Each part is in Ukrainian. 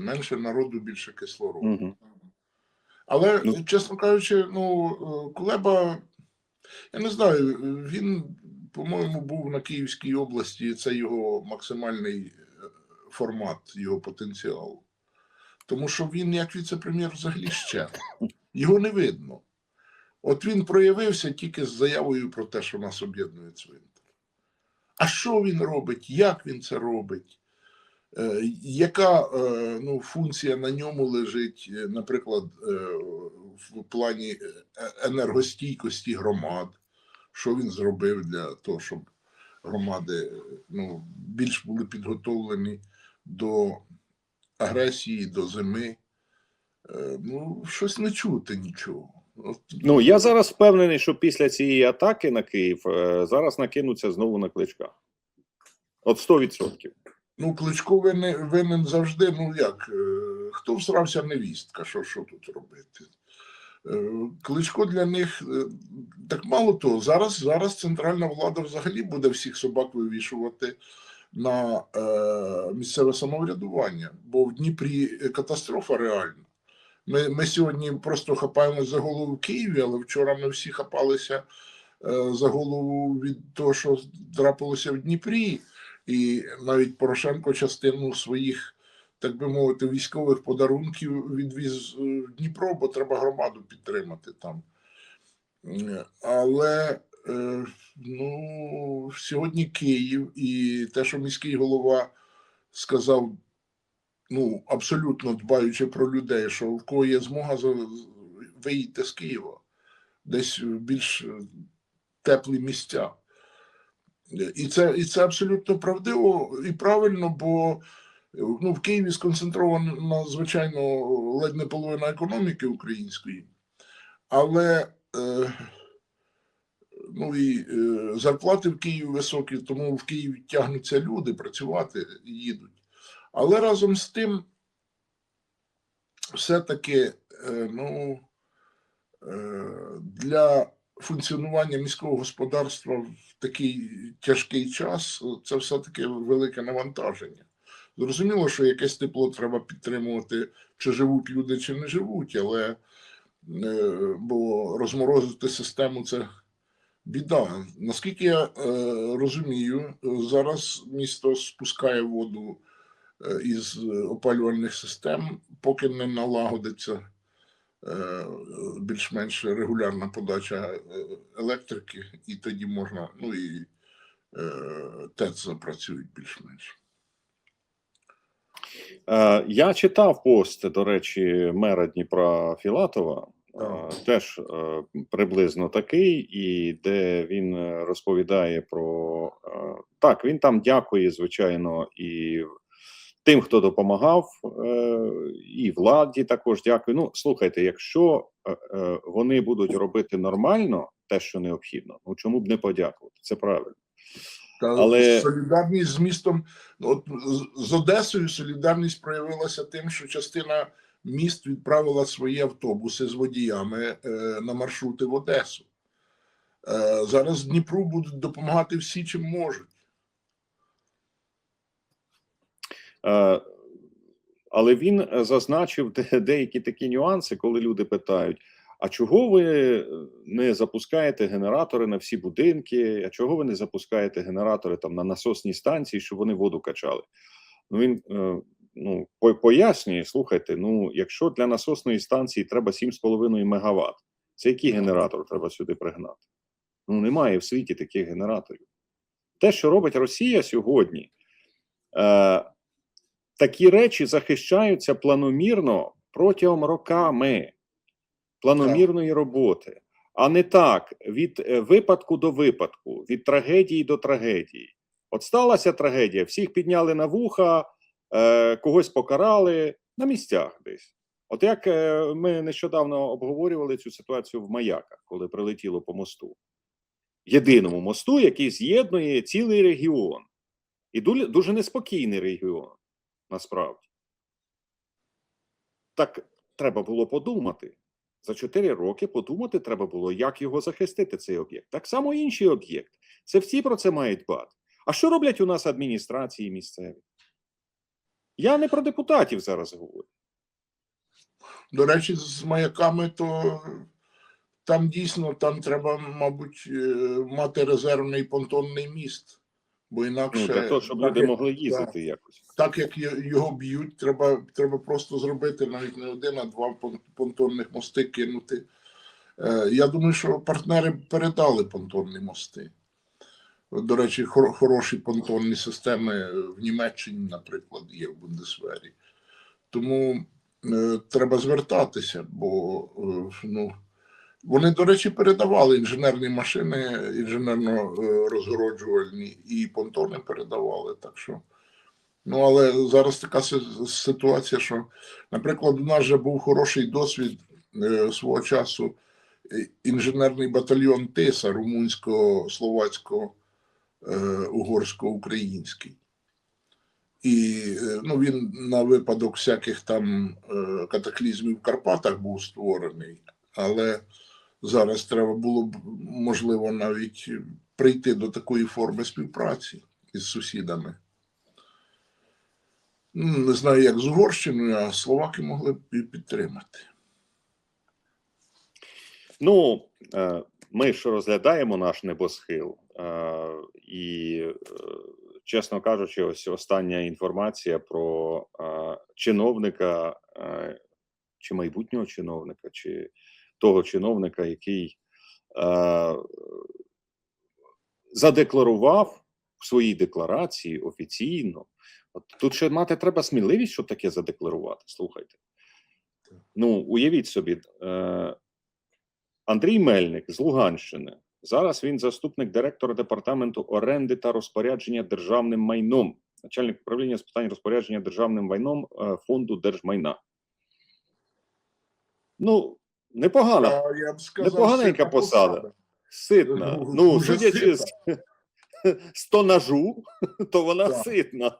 менше народу, більше кислороду. Мгм. Але, Ну. чесно кажучи, ну, е, Кулеба, я не знаю, він, по-моєму, був на Київській області, і це його максимальний е, формат, його потенціал. Тому що він, як віце-прем'єр, взагалі ще. Його не видно. От він проявився тільки з заявою про те, що нас об'єднує цвинтар. А що він робить? Як він це робить? Е, Яка е, ну, функція на ньому лежить, е, наприклад, в плані енергостійкості громад? Що він зробив для того, щоб громади ну, більш були підготовлені до агресії, до зими? Ну, щось не чути нічого. Ну я зараз впевнений, що після цієї атаки на Київ зараз накинуться знову на кличка. От 100%. Ну, Кличко винен, винен завжди. Ну як, е, хто всрався невістка, що, що тут робити? Е, Кличко для них е, так мало того, зараз, зараз центральна влада взагалі буде всіх собак вивішувати на е, місцеве самоврядування, бо в Дніпрі катастрофа реальна. Ми, ми сьогодні просто хапаємося за голову в Києві, але вчора ми всі хапалися е, за голову від того, що трапилося в Дніпрі. І навіть Порошенко частину своїх, так би мовити, військових подарунків відвіз е, в Дніпро, бо треба громаду підтримати там. Але е, ну, сьогодні Київ і те, що міський голова сказав, ну, абсолютно дбаючи про людей, що в кого є змога виїдьте з Києва, десь в більш е, теплі місця. І це, і це абсолютно правдиво і правильно, бо ну, в Києві сконцентрована, звичайно, ледь не половина економіки української, але е, ну, і, е, зарплати в Києві високі, тому в Київ тягнуться люди працювати їдуть. Але разом з тим, все-таки е, ну, е, для функціонування міського господарства в такий тяжкий час це все-таки велике навантаження. Зрозуміло, що якесь тепло треба підтримувати, чи живуть люди, чи не живуть, але е, бо розморозити систему це біда. Наскільки я е, розумію, зараз місто спускає воду е, із опалювальних систем, поки не налагодиться більш-менш регулярна подача е, електрики, і тоді можна, ну і е, ТЕЦ запрацюють більш-менш. Е, Я читав пост, до речі, мера Дніпра Філатова, е, теж е, приблизно такий, і де він е, розповідає про е, так, він там дякує, звичайно, і тим, хто допомагав, е, і владі також дякую. Ну, слухайте, якщо е, е, вони будуть робити нормально те, що необхідно, ну чому б не подякувати? Це правильно. Та Але- солідарність з містом, от з- з Одесою солідарність проявилася тим, що частина міст відправила свої автобуси з водіями е, на маршрути в Одесу. Е, зараз Дніпру будуть допомагати всі, чим можуть. Е, Але він е, зазначив деякі такі нюанси, коли люди питають: а чого ви е, не запускаєте генератори на всі будинки? А чого ви не запускаєте генератори там на насосній станції, щоб вони воду качали? Ну він е, ну пояснює: слухайте, ну якщо для насосної станції треба 7,5 мегаватт, це який генератор треба сюди пригнати? Ну немає в світі таких генераторів. Те, що робить Росія сьогодні. Е, такі речі захищаються планомірно протягом роками планомірної роботи, а не так від е, випадку до випадку, від трагедії до трагедії. От сталася трагедія, всіх підняли на вуха, е, когось покарали на місцях десь. От як е, ми нещодавно обговорювали цю ситуацію в маяках, коли прилетіло по мосту, єдиному мосту, який з'єднує цілий регіон, і дуже, дуже неспокійний регіон насправді. Так треба було подумати. За 4 роки подумати треба було, як його захистити, цей об'єкт. Так само інший об'єкт. Це всі про це мають дбати. А що роблять у нас адміністрації місцеві? Я не про депутатів зараз говорю. До речі, з маяками, то там дійсно там треба, мабуть, е, мати резервний понтонний міст. Бо Ну, інакше для того, щоб так, люди як- могли їздити якось. так як його б'ють, треба, треба просто зробити навіть не один, а два понтонних мости кинути. Е, Я думаю, що партнери передали понтонні мости. До речі, хор- хороші понтонні системи в Німеччині, наприклад, є в Бундесвері. Тому е, треба звертатися, бо е, ну, вони, до речі, передавали інженерні машини, інженерно-розгороджувальні, і понтони передавали. Так що, ну, але зараз така ситуація, що, наприклад, у нас вже був хороший досвід е, свого часу е, інженерний батальйон ТИСа румунсько-словацького е, угорсько-український. І ну, він на випадок всяких там катаклізмів в Карпатах був створений, але зараз треба було б можливо навіть прийти до такої форми співпраці із сусідами. Ну, Не знаю, як з Угорщиною, а словаки могли б і підтримати. Ну, е, ми ж розглядаємо наш небосхил, е, і, е, чесно кажучи, ось остання інформація про чиновника чи майбутнього чиновника, чи того чиновника, який е, задекларував в своїй декларації офіційно. От тут ще мати треба сміливість, щоб таке задекларувати. Слухайте. Ну, уявіть собі, е, Андрій Мельник з Луганщини. Зараз він заступник директора департаменту оренди та розпорядження державним майном, начальник управління з питань розпорядження державним майном е, фонду держмайна. Ну, непогана, А я б сказав, непоганенька сильна посада. ситна. Ну, Ну, дуже судячи з, з тонажу, то вона Так. ситна.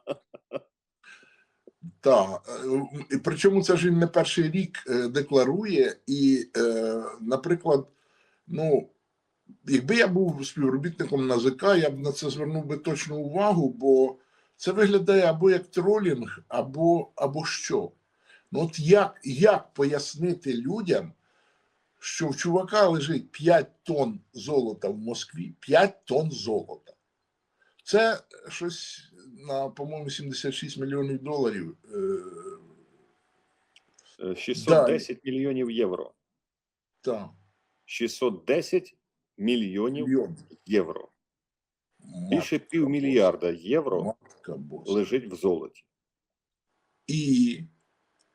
Так, і причому це ж він не перший рік е, декларує, і, е, наприклад, ну, якби я був співробітником НАЗК, я б на це звернув би точну увагу, бо це виглядає або як тролінг, або, або що. Ну, от як, як пояснити людям, що в чувака лежить 5 тонн золота в Москві, 5 тонн золота. Це щось на, по-моєму, 76 мільйонів доларів. Е, Е, 610 мільйонів євро. та, 610 мільйонів мільйон. євро. Більше півмільярда євро лежить в золоті. І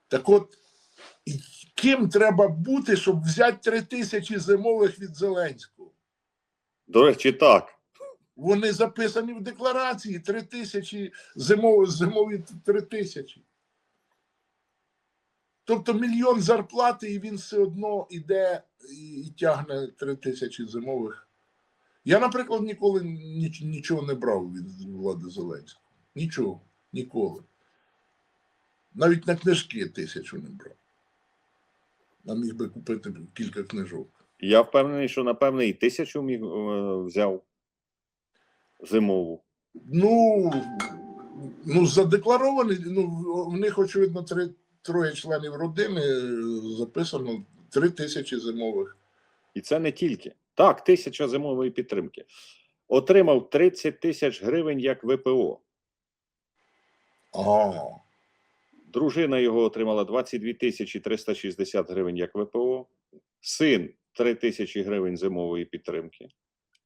так от, ким треба бути, щоб взяти три тисячі зимових від Зеленського? До речі, так. Вони записані в декларації три тисячі зимові, зимові три тисячі. Тобто мільйон зарплати, і він все одно іде і, і тягне три тисячі зимових. Я, наприклад, ніколи ніч, нічого не брав від влади Зеленського. Нічого, ніколи. Навіть на книжки тисячу не брав. А міг би купити кілька книжок. Я впевнений, що напевне і тисячу міг е, взяв зимову. Ну, ну задекларований, ну, в них, очевидно, три, троє членів родини е, записано три тисячі зимових. І це не тільки. Так, тисяча зимової підтримки. Отримав 30 тисяч гривень як ВПО. А, Дружина його отримала 22 тисячі 360 гривень як ВПО. Син 3 тисячі гривень зимової підтримки.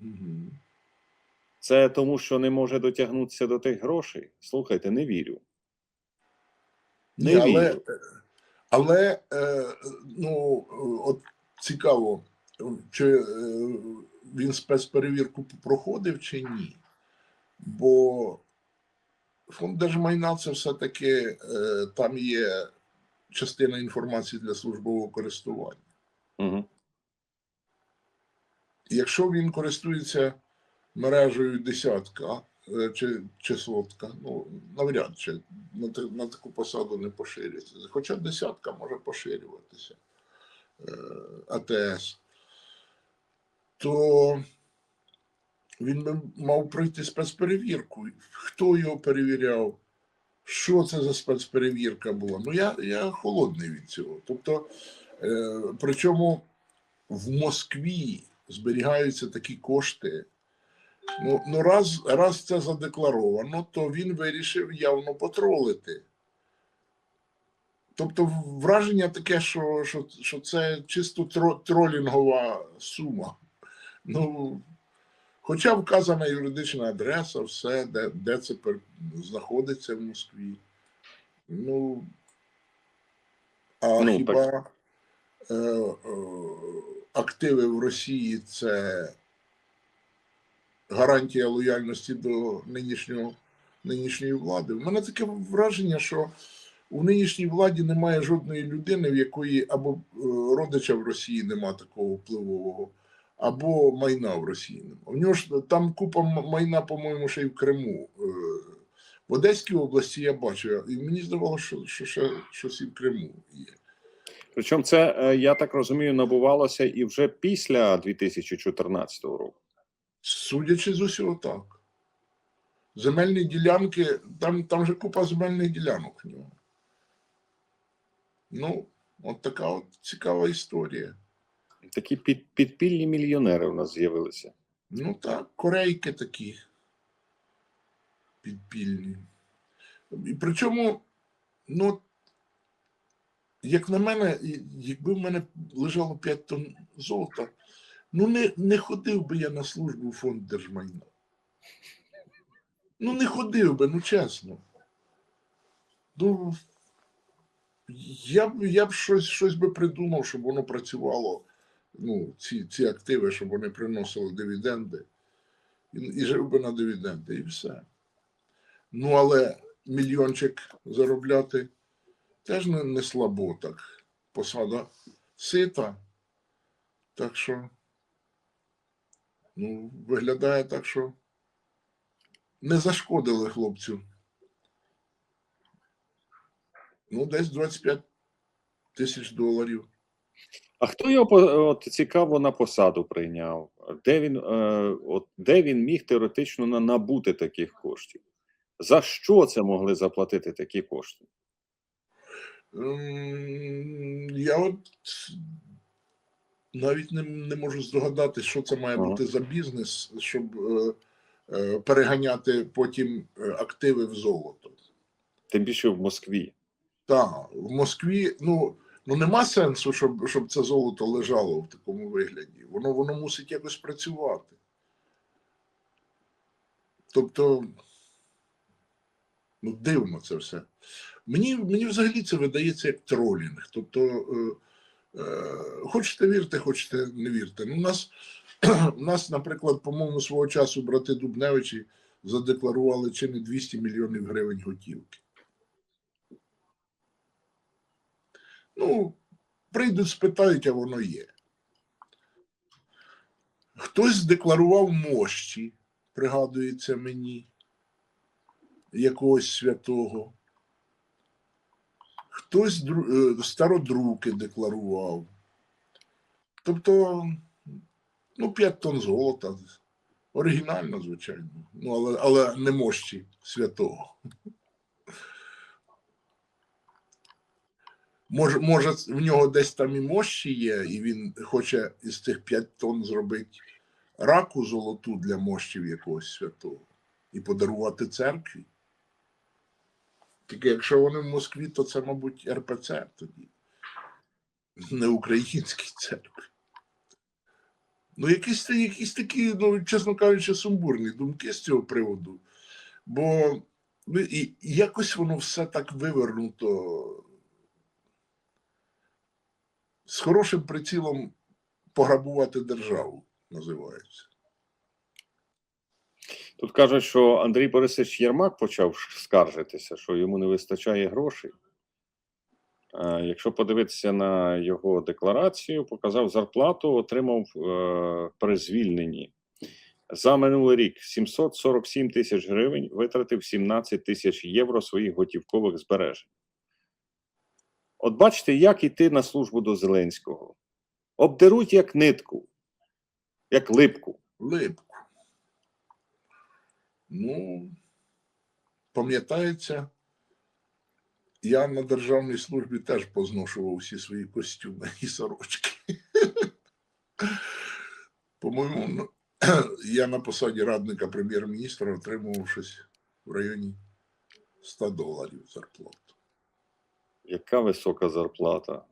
угу. Це тому, що не може дотягнутися до тих грошей. Слухайте, не вірю. Не але, вірю. але е, ну, от цікаво, чи е, він спецперевірку проходив чи ні. Бо фонд держмайна це все-таки е, там є частина інформації для службового користування. Угу. Якщо він користується мережею десятка е, чи, чи сотка, ну навряд чи на, на таку посаду не поширюється. Хоча десятка може поширюватися е, АТС, то він би мав пройти спецперевірку. Хто його перевіряв, що це за спецперевірка була. Ну, я, я холодний від цього. Тобто, е, причому в Москві зберігаються такі кошти. Ну, ну раз, раз це задекларовано, то він вирішив явно потролити. Тобто враження таке, що, що, що це чисто тро, тролінгова сума. Ну, хоча вказана юридична адреса, все, де, де це пер- знаходиться в Москві. Ну, а Ну, хіба е, е, активи в Росії це гарантія лояльності до нинішнього, нинішньої влади? У мене таке враження, що у нинішній владі немає жодної людини, в якої або е, родича в Росії нема такого впливового, або майна в Росії нема. У нього ж там купа майна, по-моєму, ще й в Криму. Е, В Одеській області я бачу, і мені здавалося, що, що ще щось і в Криму є. Причому це, е, я так розумію, набувалося і вже після 2014 року. Судячи з усього так. Земельні ділянки, там, там же купа земельних ділянок в нього. Ну, от така от цікава історія. Такі під, підпільні мільйонери у нас з'явилися. Ну так, корейки такі підпільні. І причому, ну, як на мене, якби в мене лежало 5 тонн золота, ну не, не ходив би я на службу в фонд держмайна. Ну, не ходив би, ну чесно. Ну, я б, я б щось, щось би придумав, щоб воно працювало ну, ці, ці активи, щоб вони приносили дивіденди, і, і жив би на дивіденди, і все. Ну, але мільйончик заробляти теж не, не слабо так. Посада сита. Так що, ну, виглядає так, що не зашкодили хлопцю. Ну, десь 25 тисяч доларів. А хто його от, цікаво на посаду прийняв? Де він, е, от, де він міг теоретично набути таких коштів? За що це могли заплатити такі кошти? Ем, Я от навіть не, не можу здогадатися, що це має Ага. бути за бізнес, щоб е, е, переганяти потім е, активи в золото. Тим більше в Москві. Так, в Москві, ну, ну нема сенсу, щоб, щоб це золото лежало в такому вигляді. Воно, воно мусить якось працювати. Тобто, ну, дивно це все. Мені, мені взагалі це видається як тролінг. Тобто, е, е, хочете вірте, хочете не вірте. Ну, у нас, у нас, наприклад, по-моєму, свого часу брати Дубневичі задекларували чи не 200 мільйонів гривень готівки. Ну, прийдуть, спитають, а воно є. Хтось здекларував мощі, пригадується мені, якогось святого. Хтось е, стародруки декларував. Тобто, ну, 5 тонн золота. Оригінально, звичайно. Ну, але, але не мощі святого. Може, може, в нього десь там і мощі є, і він хоче із тих 5 тонн зробити раку золоту для мощів якогось святого і подарувати церкві. Тільки якщо вони в Москві, то це, мабуть, РПЦ тоді, не українські церкви. Ну, якісь, якісь такі, ну, чесно кажучи, сумбурні думки з цього приводу. Бо ну, і якось воно все так вивернуто з хорошим прицілом пограбувати державу, називається. Тут кажуть, що Андрій Борисович Єрмак почав скаржитися, що йому не вистачає грошей. Якщо подивитися на його декларацію, показав зарплату, отримав е, при звільненні. За минулий рік 747 тисяч гривень витратив 17 тисяч євро своїх готівкових збережень. От бачите, як іти на службу до Зеленського. Обдеруть як нитку, як липку. Липку. Ну, пам'ятається я на державній службі теж позношував всі свої костюми і сорочки. По-моєму, ну, я на посаді радника прем'єр-міністра отримував щось в районі 100 доларів зарплату. Яка висока зарплата.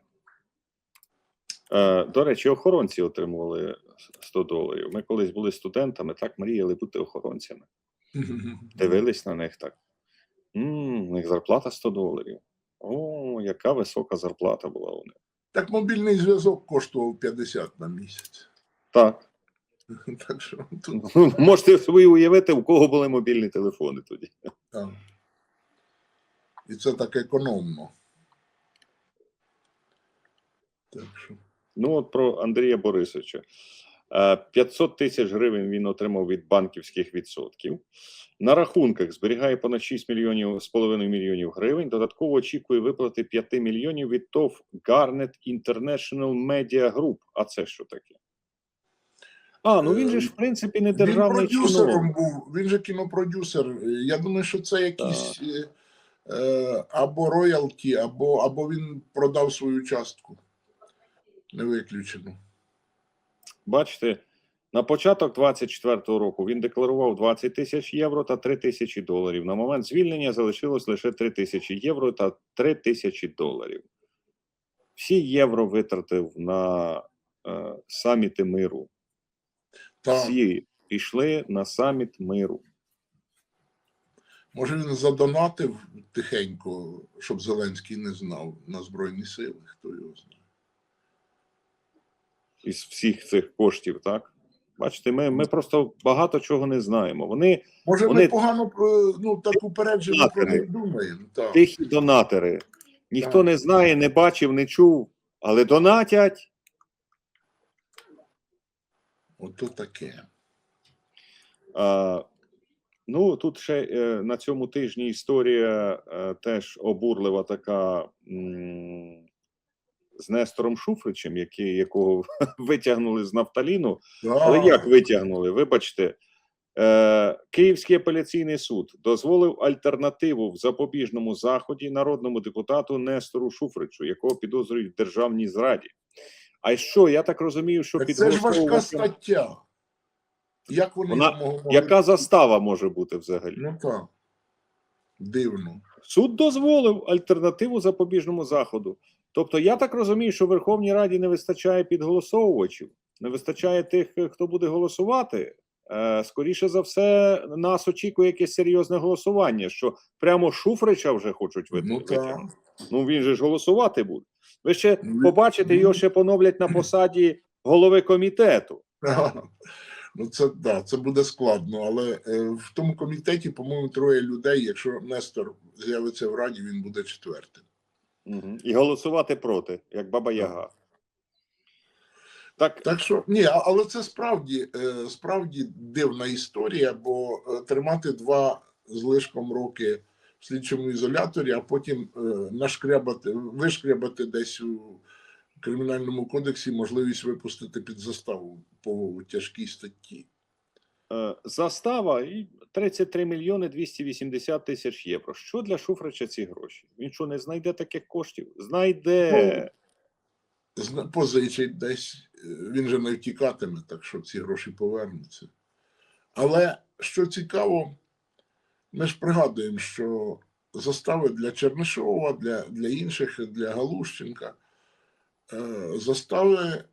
Е, до речі, охоронці отримували 100 доларів. Ми колись були студентами, так мріяли бути охоронцями. Дивились на них так. М, у них зарплата 100 доларів. О, яка висока зарплата була у них. Так мобільний зв'язок коштував 50 на місяць. Так. Так що тут Можете собі уявити, у кого були мобільні телефони тоді. так. І це так економно. Так що. Ну, от про Андрія Борисовича. Е, 500 тисяч гривень він отримав від банківських відсотків. На рахунках зберігає понад 6 мільйонів з половиною мільйонів гривень. Додатково очікує виплати 5 мільйонів від ТОВ Garnet International Media Group. А це що таке? А, ну він же ж в принципі не державний він продюсером чиновник. був, він же кінопродюсер. Я думаю, що це якісь е, е, або роялті, або, або він продав свою частку. Не виключено. Бачите, на початок 24-го року він декларував 20 тисяч євро та 3 тисячі доларів. На момент звільнення залишилось лише 3 тисячі євро та 3 тисячі доларів. Всі євро витратив на е, саміти миру. Так, Всі пішли на саміт миру. може він задонатив тихенько, щоб Зеленський не знав на Збройні Сили, хто його знає. Із всіх цих коштів, так? Бачите, ми, ми просто багато чого не знаємо. Вони Може, Вони- ми погано е, ну, так упереджено про них думаємо. Так. тихі донатори. Ніхто Так. не знає, не бачив, не чув, але донатять. Ото таке. А, ну, тут ще е, на цьому тижні історія е, теж обурлива така м, з Нестором Шуфричем, який, якого витягнули з нафталіну. Але як витягнули? Вибачте, е, Київський апеляційний суд дозволив альтернативу в запобіжному заході народному депутату Нестору Шуфричу, якого підозрюють в державній зраді. А що, я так розумію, що Так Це ж важка стаття. Як вони Вона- могли- Яка застава може бути взагалі? Ну так. Дивно. Суд дозволив альтернативу запобіжному заходу. Тобто, я так розумію, що Верховній Раді не вистачає підголосовувачів, не вистачає тих, хто буде голосувати. Е, Скоріше за все, нас очікує якесь серйозне голосування, що прямо Шуфрича вже хочуть вит- Ну Ну він же ж голосувати буде. Ви ще Ну, побачите, його ще поновлять на посаді голови комітету. Ну, це да, це буде складно, але е, в тому комітеті, по-моєму, троє людей. Якщо Нестор з'явиться в Раді, він буде четвертим. І голосувати проти, як Баба Яга. Так, Так що ні, але це справді е, справді дивна історія, бо е, тримати два з лишком роки в слідчому ізоляторі, а потім е, нашкрябати, вишкрябати десь у кримінальному кодексі можливість випустити під заставу по тяжкій статті. Застава і 33 мільйони 280 тисяч євро. Що для Шуфрича ці гроші? Він що не знайде таких коштів? Знайде. Зна- позичить десь, е, він же не втікатиме, так що ці гроші повернуться. Але що цікаво, ми ж пригадуємо, що застави для Чернишова, для, для інших, для Галущенка, е, застави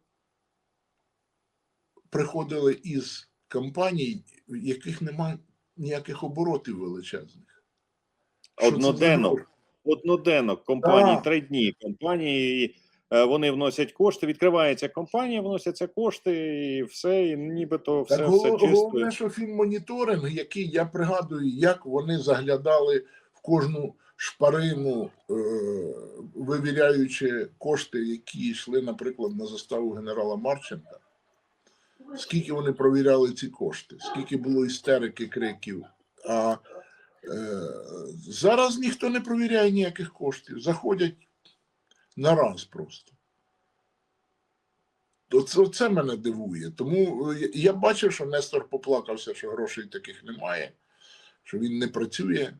приходили із компаній, в яких немає ніяких оборотів величезних. Одноденок. Одноденок компанії три дні. Компанії е, вони вносять кошти. Відкривається компанія, вносяться кошти, і все, і нібито все, Так все чисто. головне, що фінмоніторинг, який я пригадую, як вони заглядали в кожну шпарину, е, вивіряючи кошти, які йшли, наприклад, на заставу генерала Марченка. Скільки вони провіряли ці кошти, скільки було істерики, криків. А е, зараз ніхто не провіряє ніяких коштів. Заходять на раз просто. Оце, це мене дивує. Тому е, я бачив, що Нестор поплакався, що грошей таких немає, що він не працює.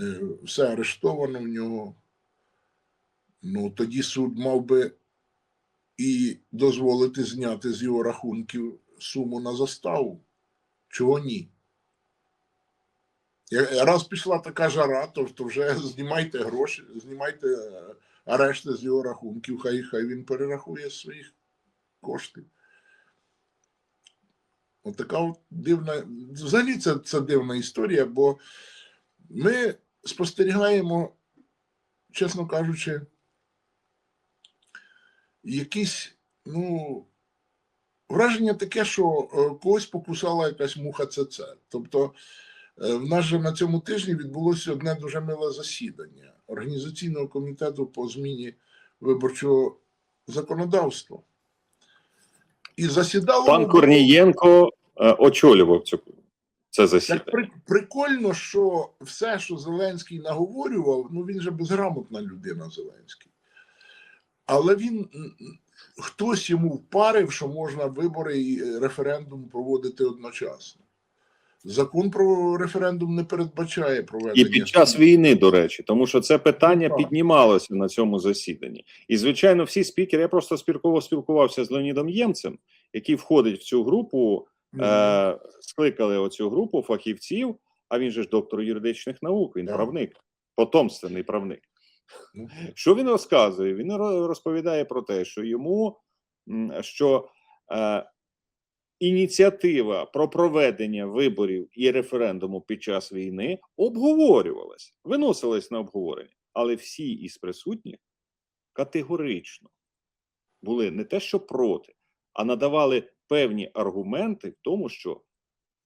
е, все арештовано в нього. Ну, тоді суд мав би і дозволити зняти з його рахунків суму на заставу. Чого ні? Раз пішла така жара, то, то вже знімайте гроші, знімайте е, арешти з його рахунків, хай, хай він перерахує своїх коштів. От така от дивна. Взагалі це, це дивна історія, бо ми спостерігаємо, чесно кажучи, якісь, ну, враження таке, що е, когось покусала якась муха ЦЦ. Тобто, е, в нас же на цьому тижні відбулося одне дуже миле засідання Організаційного комітету по зміні виборчого законодавства. І засідало Пан Корнієнко е, очолював цю це так засідання. при, прикольно, що все, що Зеленський наговорював, ну він же безграмотна людина Зеленський. Але він хтось йому впарив, що можна вибори і е, референдум проводити одночасно. Закон про референдум не передбачає проведення. І під час війни, до речі, тому що це питання Так. піднімалося на цьому засіданні. І звичайно, всі спікери. Я просто спілкував, спілкувався з Леонідом Ємцем, який входить в цю групу. Мгм. Е, скликали оцю групу фахівців. А він же ж доктор юридичних наук, він Так. правник, потомственний правник. Ну, Що він розказує? Він розповідає про те, що йому що е, ініціатива про проведення виборів і референдуму під час війни обговорювалась, виносилась на обговорення, але всі із присутніх категорично були не те, що проти, а надавали певні аргументи в тому, що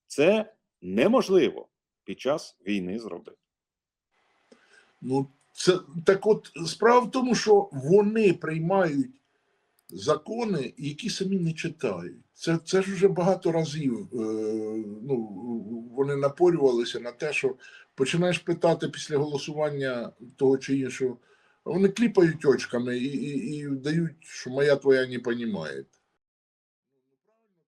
це неможливо під час війни зробити. Ну, це так от справа в тому, що вони приймають закони, які самі не читають. Це, це ж вже багато разів е, ну, вони напорювалися на те, що починаєш питати після голосування того чи іншого, вони кліпають очками і, і, і дають, що моя твоя не розуміє.